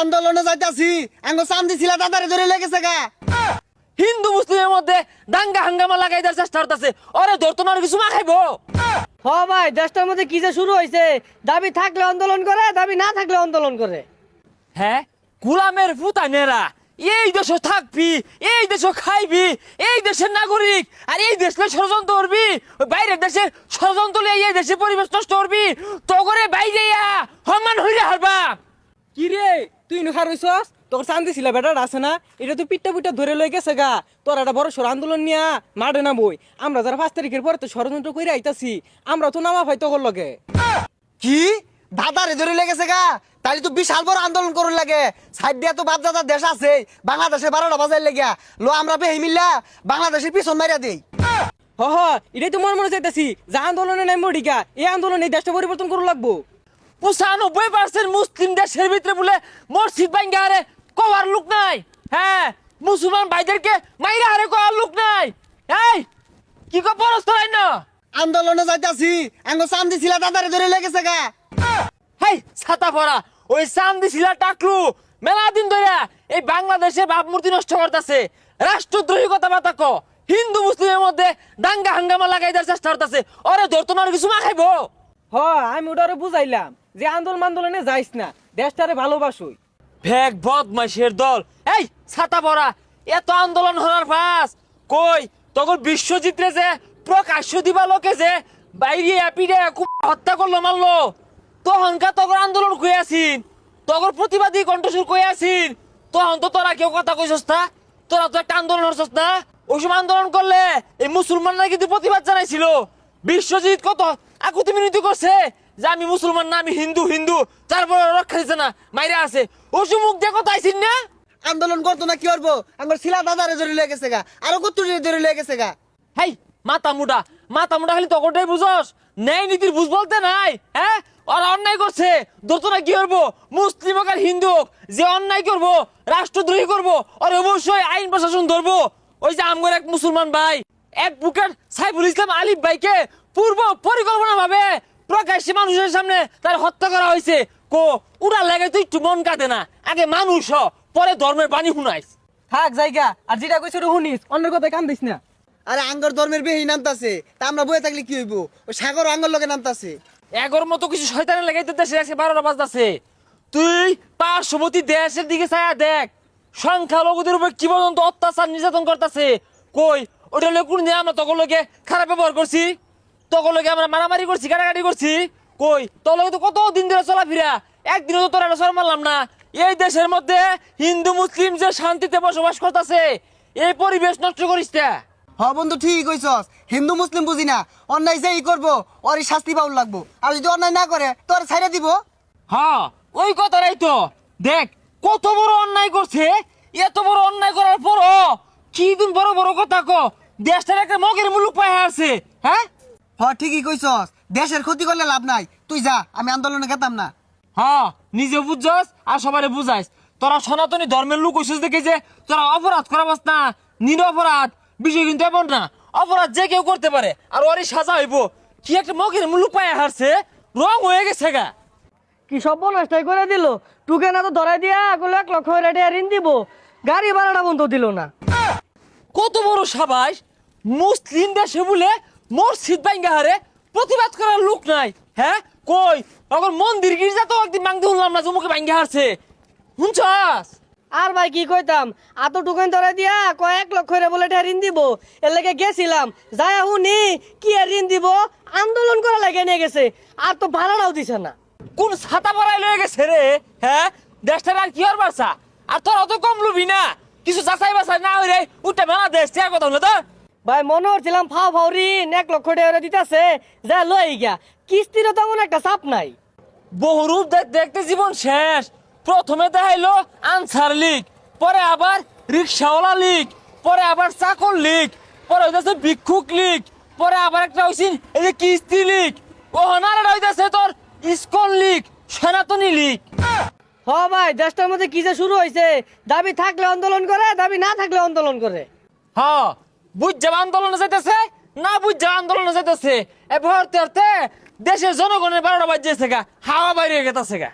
আন্দোলনে যাইতাছি। আঙ্গ চান্দি ছিল দাদারে ধরে লেগেছে গা। হিন্দু মুসলিমের মধ্যে দাঙ্গা হাঙ্গামা লাগাই দেওয়ার চেষ্টা করতেছে। ওরে ধর তোমার কিছু মা খাইবো হ ভাই দেশটার মধ্যে কি যে শুরু হয়েছে দাবি থাকলে আন্দোলন করে দাবি না থাকলে আন্দোলন করে। হ্যাঁ? গুলামের ফুতানেরা এই দেশে থাকবি এই দেশে খাইবি এই দেশের নাগরিক আর এই দেশ দেশে ষড়যন্ত্র করবি ওই বাইরের দেশে ষড়যন্ত্র এই দেশে পরিবেশ নষ্ট করবি তো করে বাইরে সমান হইলে হারবা। কি রে? তুই নুখার হইছস? তোর শান্তি ছিল বেটার আছে না? এটা তুই পিঠটা পিঠটা ধরে লই গেছে গা। তোর একটা বড় সর আন্দোলন নিয়া মাঠে না বই আমরা যারা পাঁচ তারিখের পরে তো ষড়যন্ত্র করে আইতাছি আমরা তো নামা ভাই তখন লগে। কি? দাদারে ধরে লেগেছে গা? তাই তো বিশাল বড় আন্দোলন করুন লাগে। সাইড দিয়া তো বাপ দাদার দেশ আছে বাংলাদেশে বারোটা বাজার লেগিয়া। লো আমরা বেহি মিল্লা বাংলাদেশের পিছন মারিয়া দেই। হ হ এটাই তো মনে মনে চাইতাছি যে আন্দোলনে নাই মরিকা এই আন্দোলনে দেশটা পরিবর্তন করু লাগবো। পঁচানব্বই পার্সেন্ট মুসলিম দেশের ভিতরে বলে মসজিদ ভাঙ্গা হারে কবার লোক নাই। হ্যাঁ মুসলমান ভাইদেরকে মাইরা হারে কবার লোক নাই। এই কি কো পরস্ত নাই না? আন্দোলনে যাইতাছি আঙ্গ চান্দি ছিল দাদারে ধরে লেগেছে গা। হেই ছাতা পরা ওই চান্দি শিলা টাকলু। মেলা দিন ধরে এই বাংলাদেশে ভাবমূর্তি নষ্ট করতেছে। রাষ্ট্রদ্রোহী কথাবার্তা ক। হিন্দু মুসলিমের মধ্যে দাঙ্গা হাঙ্গামা লাগাই দেওয়ার চেষ্টা করতেছে। ওরে ধর তোমার কিছু মা খাইবো হ আমি ওটারে বুঝাইলাম। যে আন্দোলন আন্দোলনে যাইস না, দেশটারে ভালোবাসুই। ভেগ বদমাইশের দল। এই ছাতা পরা এত আন্দোলন হওয়ার পাস কই, তখন বিশ্বজিৎরে যে, প্রকাশ্য দিবা লোকে যে, বাইরে পিড়ে হত্যা করল, মারলো। তখনকার তখন আন্দোলন কই আছিন তখন প্রতিবাদী কণ্ঠসুর কই আছিন তখন তো তোরা কেউ কথা কইছস না। তোরা তো একটা আন্দোলন হচ্ছস না। ওই সময় আন্দোলন করলে এই মুসলমানরা কিন্তু প্রতিবাদ জানাইছিল। বিশ্বজিৎ কত আকুতি মিনতি করছে। যে আমি মুসলমান না আমি হিন্দু হিন্দু। তারপরে রক্ষা দিচ্ছে না মাইরা আছে। সময় মুখ দিয়ে কথা আইছিন না? আন্দোলন করতো না কি করব? আঙ্গ ছিলা দাদারে ধরে লেগেছে গা। আরও কত ধরে লেগেছে গা? হেই মাথা মুডা। মাথা মুডা খালি তকটাই বুঝস। ন্যায় নীতির বুঝ বলতে নাই হ্যাঁ? ওরা অন্যায় করছে। দোতনা কি করব? মুসলিম হোক আর হিন্দু হোক যে অন্যায় করব রাষ্ট্রদ্রোহী করব আর অবশ্যই আইন প্রশাসন ধরবো। ওই যে আমগর এক মুসলমান ভাই এক বুকের সাইফুল ইসলাম আলিফ ভাইকে পূর্ব পরিকল্পনা ভাবে প্রকাশ্যে মানুষের সামনে তার হত্যা করা হয়েছে। কো উড়া লাগে তুই একটু মন কাঁদে না। আগে মানুষ হ, পরে ধর্মের বাণী শুনাইস। থাক জায়গা। আর যেটা কইছ ওটা শুনিস। অন্যের কথা কান দিস না। আরে আঙ্গর ধর্মের বেহি নামতাছে। তা আমরা বয়ে থাকলে কি হইব? ওই সাগর আঙ্গর লগে নামতাছে। এগোর মতো কিছু শয়তানের লাগাইতে দেশে আছে বারোটা বাজতাছে। তুই পার্শ্ববর্তী দেশের দিকে ছায়া দেখ। সংখ্যালঘুদের উপর কি পর্যন্ত অত্যাচার নির্যাতন করতেছে। কই ওটা লোক কোন দিন আমরা তখন লোকে খারাপ ব্যবহার করছি? লোকে আমরা মারামারি করছি কাটাকাটি করছি। কই? তোর তো কত দিন ধরে চলাফেরা। একদিনও তো তোরা সর মারলাম না। এই দেশের মধ্যে হিন্দু মুসলিম যে শান্তিতে বসবাস করতেছে এই পরিবেশ নষ্ট করিস না হ বন্ধু ঠিক কইছস। হিন্দু মুসলিম বুঝি না। অন্যায় যেই করব ওরই শাস্তি পাউল লাগবো। আর যদি অন্যায় না করে তোর ছাইড়ে দিব। হ্যাঁ ওই কথাটাই তো। দেখ কত বড় অন্যায় করছে এত বড় অন্যায় করার পরও কি দিন বড় বড় কথা কো। দেশটার একটা মগের মুলুক পায় আছে হ্যাঁ? হ ঠিকই কইছস। দেশের ক্ষতি করলে লাভ নাই। তুই যা আমি আন্দোলনে গেতাম না। হ্যাঁ নিজে বুঝছস আর সবারে বুঝাইস। তোরা সনাতনী ধর্মের লোক হইছিস দেখে যে তোরা অপরাধ করাবাস না নির অপরাধ বিষয় কিন্তু এমন না। অপরাধ যে কেউ করতে পারে আর ওরই সাজা হইব। কি একটা মগের মুলুক পায় হারছে রং হয়ে গেছে গা। কি সব নষ্টাই করে দিল? টুকে না তো ধরাই দিয়া আগলে এক লক্ষ রেটে ঋণ দিব। গাড়ি ভাড়াটা বন্ধ দিল না। কত বড় সাবাস মুসলিম দেশে বলে মসজিদ ভাঙ্গা হারে প্রতিবাদ করার লোক নাই হ্যাঁ? কই? এখন মন্দির গির্জা তো একদিন মাংতে শুনলাম না জমুকে ভাঙ্গা হারছে। শুনছাস? আর ভাই কি কইতাম আতো টুকেন ধরাই দিয়া কয়েক লক্ষ রে বলে এটা ঋণ দিব। এর লেগে গেছিলাম যাই শুনি কি আর ঋণ দিব? আন্দোলন করা লাগে নিয়ে গেছে আর তো ভাড়াটাও দিছে না। কোন ছাতা পড়াই লয়ে গেছে রে হ্যাঁ? দেশটার আর কি আর বাসা? আর তোর অত কম লুবি না? কিছু যাচাই বাছাই না হই রে উঠে মেলা দেশ কথা হলো তো? ভাই মনে হচ্ছিলাম ফাও ফাও ঋণ এক লক্ষ টাকা দিতেছে যা লই গিয়া। কিস্তিরও তেমন একটা চাপ নাই। বহুরূপ দেখ- দেখতে জীবন শেষ। প্রথমে দেখাইলো আনসার লিগ পরে আবার রিক্সাওয়ালা লিগ পরে আবার চাকর লিগ পরে হইতেছে ভিক্ষুক লিগ পরে আবার একটা হইছিন এই যে কিস্তি লিগ। ও হনার হইতেছে তোর ইস্কন লিগ সনাতনী লিগ। হ ভাই দেশটার মধ্যে কি যে শুরু হয়েছে দাবি থাকলে আন্দোলন করে দাবি না থাকলে আন্দোলন করে। হ্যাঁ বুঝ আন্দোলনে যেতেছে না বুঝ আন্দোলনে যেতেছে এ ভরতে দেশের জনগণের বারোটা বাজিয়েছে গা, হাওয়া বাইরে গেতেছে গা।